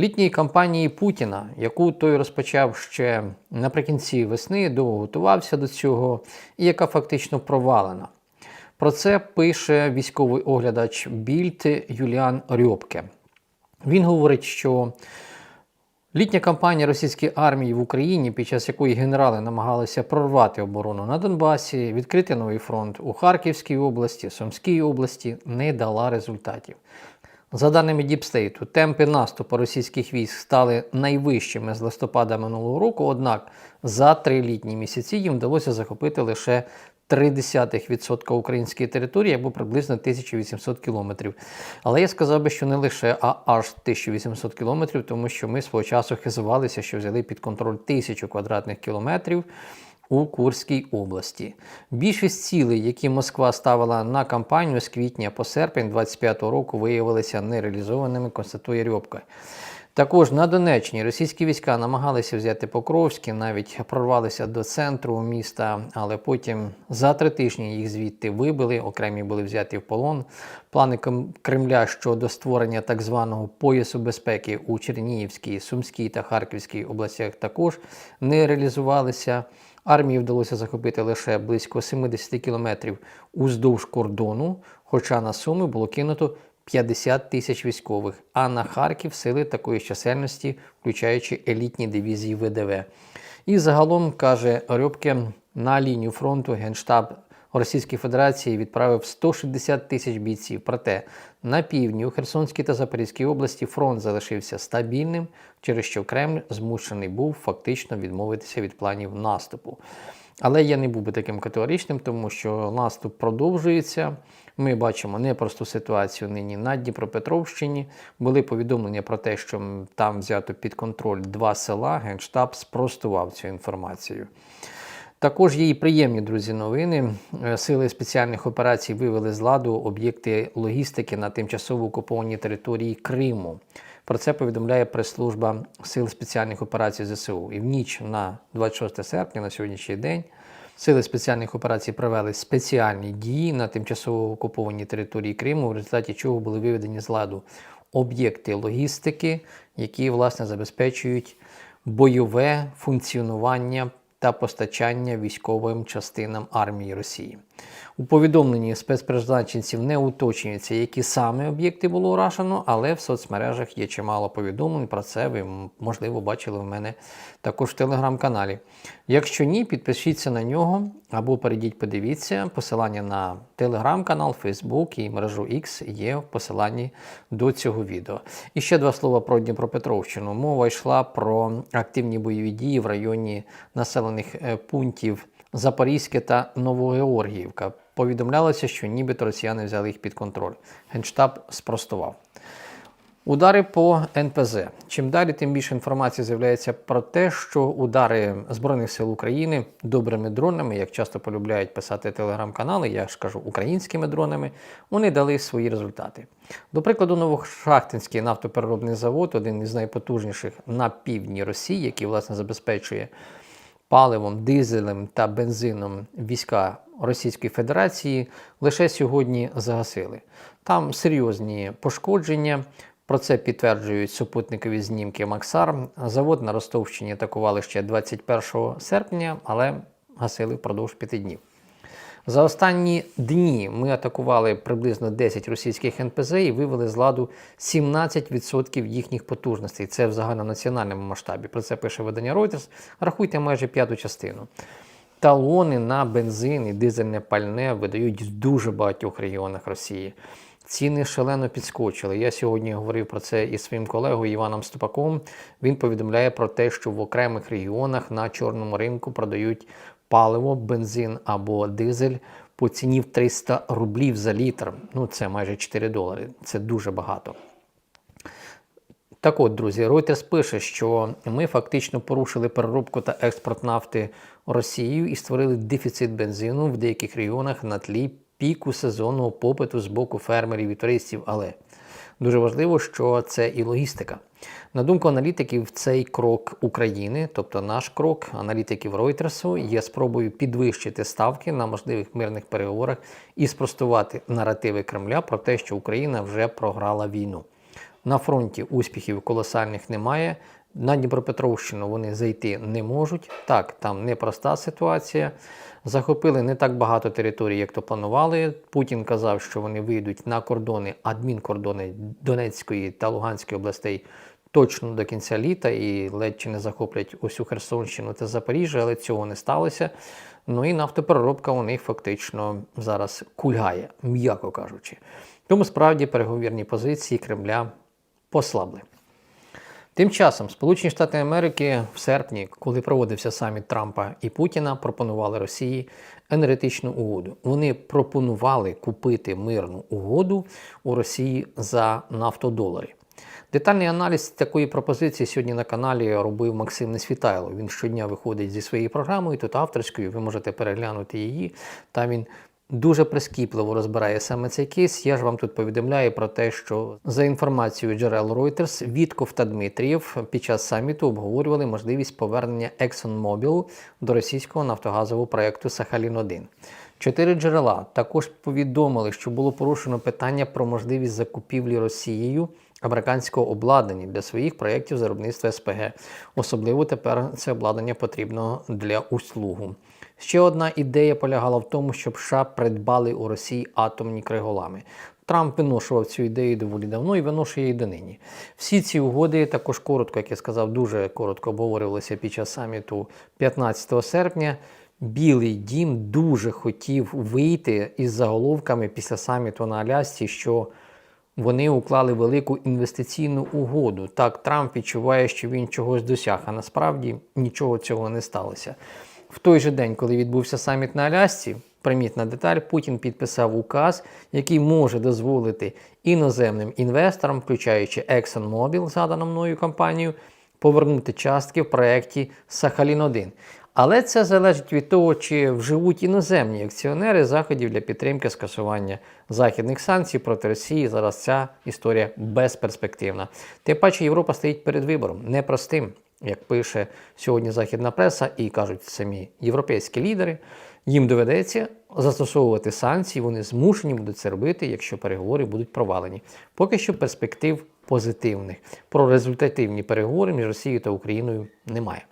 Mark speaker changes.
Speaker 1: літньої кампанії Путіна, яку той розпочав ще наприкінці весни, довго готувався до цього, і яка фактично провалена. Про це пише військовий оглядач Більд Юліан Рьопке. Він говорить, що літня кампанія російської армії в Україні, під час якої генерали намагалися прорвати оборону на Донбасі, відкрити новий фронт у Харківській області, Сумській області, не дала результатів. За даними Діпстейту, темпи наступу російських військ стали найвищими з листопада минулого року, однак за три літні місяці їм вдалося захопити лише 0,3% української території або приблизно 1800 кілометрів. Але я сказав би, що не лише, а аж 1800 кілометрів, тому що ми свого часу хизувалися, що взяли під контроль тисячу квадратних кілометрів у Курській області. Більшість цілей, які Москва ставила на кампанію з квітня по серпень 25-го року, виявилися нереалізованими, констатує Рьобка. Також на Донеччині російські війська намагалися взяти Покровське, навіть прорвалися до центру міста, але потім за три тижні їх звідти вибили, окремі були взяті в полон. Плани Кремля щодо створення так званого поясу безпеки у Чернігівській, Сумській та Харківській областях також не реалізувалися. Армії вдалося захопити лише близько 70 кілометрів уздовж кордону, хоча на Суми було кинуто 50 тисяч військових, а на Харків сили такої чисельності, включаючи елітні дивізії ВДВ. І загалом, каже Рьобке, на лінію фронту Генштаб Російської Федерації відправив 160 тисяч бійців. Проте на півдні у Херсонській та Запорізькій області фронт залишився стабільним, через що Кремль змушений був фактично відмовитися від планів наступу. Але я не був би таким категоричним, тому що наступ продовжується. Ми бачимо непросту ситуацію нині на Дніпропетровщині. Були повідомлення про те, що там взято під контроль два села. Генштаб спростував цю інформацію. Також є і приємні друзі новини. Е, Сили спеціальних операцій вивели з ладу об'єкти логістики на тимчасово окупованій території Криму. Про це повідомляє прес-служба Сил спеціальних операцій ЗСУ. І в ніч на 26 серпня, на сьогоднішній день, сили спеціальних операцій провели спеціальні дії на тимчасово окупованій території Криму, в результаті чого були виведені з ладу об'єкти логістики, які власне забезпечують бойове функціонування та постачання військовим частинам армії Росії. У повідомленні спецпризначенців не уточнюється, які саме об'єкти було уражено, але в соцмережах є чимало повідомлень. Про це ви, можливо, бачили в мене також в телеграм-каналі. Якщо ні, підпишіться на нього або перейдіть, подивіться. Посилання на телеграм-канал, Фейсбук і мережу X є в посиланні до цього відео. І ще два слова про Дніпропетровщину. Мова йшла про активні бойові дії в районі населених е, пунктів Запорізьке та Новогеоргіївка. Повідомлялося, що нібито росіяни взяли їх під контроль. Генштаб спростував. Удари по НПЗ. Чим далі, тим більше інформації з'являється про те, що удари Збройних сил України добрими дронами, як часто полюбляють писати телеграм-канали, я ж кажу українськими дронами, вони дали свої результати. До прикладу, Новошахтинський нафтопереробний завод, один із найпотужніших на півдні Росії, який власне забезпечує паливом, дизелем та бензином війська Російської Федерації лише сьогодні загасили. Там серйозні пошкодження. Про це підтверджують супутникові знімки Максар. Завод на Ростовщині атакували ще 21 серпня, але гасили впродовж п'яти днів. За останні дні ми атакували приблизно 10 російських НПЗ і вивели з ладу 17% їхніх потужностей. Це в загальнонаціональному масштабі. Про це пише видання Reuters. Рахуйте майже п'яту частину. Талони на бензин і дизельне пальне видають в дуже багатьох регіонах Росії. Ціни шалено підскочили. Я сьогодні говорив про це із своїм колегою Іваном Ступаком. Він повідомляє про те, що в окремих регіонах на чорному ринку продають паливо, бензин або дизель по ціні в 300 рублів за літр. Ну, це майже 4 долари. Це дуже багато. Так от, друзі, Reuters пише, що ми фактично порушили переробку та експорт нафти Росією і створили дефіцит бензину в деяких регіонах на тлі піку сезонного попиту з боку фермерів і туристів. Але дуже важливо, що це і логістика. На думку аналітиків, цей крок України, тобто наш крок аналітиків Reuters, є спробою підвищити ставки на можливих мирних переговорах і спростувати наративи Кремля про те, що Україна вже програла війну. На фронті успіхів колосальних немає. На Дніпропетровщину вони зайти не можуть. Так, там непроста ситуація. Захопили не так багато територій, як то планували. Путін казав, що вони вийдуть на кордони, адмінкордони Донецької та Луганської областей точно до кінця літа і ледь чи не захоплять усю Херсонщину та Запоріжжя, але цього не сталося. Ну і нафтопереробка у них фактично зараз кульгає, м'яко кажучи. Тому справді переговірні позиції Кремля послабли. Тим часом Сполучені Штати Америки в серпні, коли проводився саміт Трампа і Путіна, пропонували Росії енергетичну угоду. Вони пропонували купити мирну угоду у Росії за нафтодолари. Детальний аналіз такої пропозиції сьогодні на каналі робив Максим Несвітайло. Він щодня виходить зі своєю програмою, тут авторською. Ви можете переглянути її. Там він дуже прискіпливо розбирає саме цей кейс. Я ж вам тут повідомляю про те, що за інформацією джерел Reuters, Вітков та Дмитрієв під час саміту обговорювали можливість повернення ExxonMobil до російського нафтогазового проєкту Сахалін-1. Чотири джерела також повідомили, що було порушено питання про можливість закупівлі Росією американського обладнання для своїх проєктів з виробництва СПГ. Особливо тепер це обладнання потрібно для услугу. Ще одна ідея полягала в тому, щоб США придбали у Росії атомні криголами. Трамп виношував цю ідею доволі давно і виношує її донині. Всі ці угоди також коротко, як я сказав, дуже коротко обговорювалися під час саміту 15 серпня. Білий дім дуже хотів вийти із заголовками після саміту на Алясці, що вони уклали велику інвестиційну угоду. Так, Трамп відчуває, що він чогось досяг, а насправді нічого цього не сталося. В той же день, коли відбувся саміт на Алясці, примітна деталь, Путін підписав указ, який може дозволити іноземним інвесторам, включаючи ExxonMobil, згадану мною компанію, повернути частки в проєкті Сахалін-1. Але це залежить від того, чи вживуть іноземні акціонери заходів для підтримки скасування західних санкцій проти Росії. Зараз ця історія безперспективна. Тим паче Європа стоїть перед вибором непростим, як пише сьогодні західна преса, і кажуть самі європейські лідери. Їм доведеться застосовувати санкції, вони змушені будуть це робити, якщо переговори будуть провалені. Поки що перспектив позитивних. Про результативні переговори між Росією та Україною немає.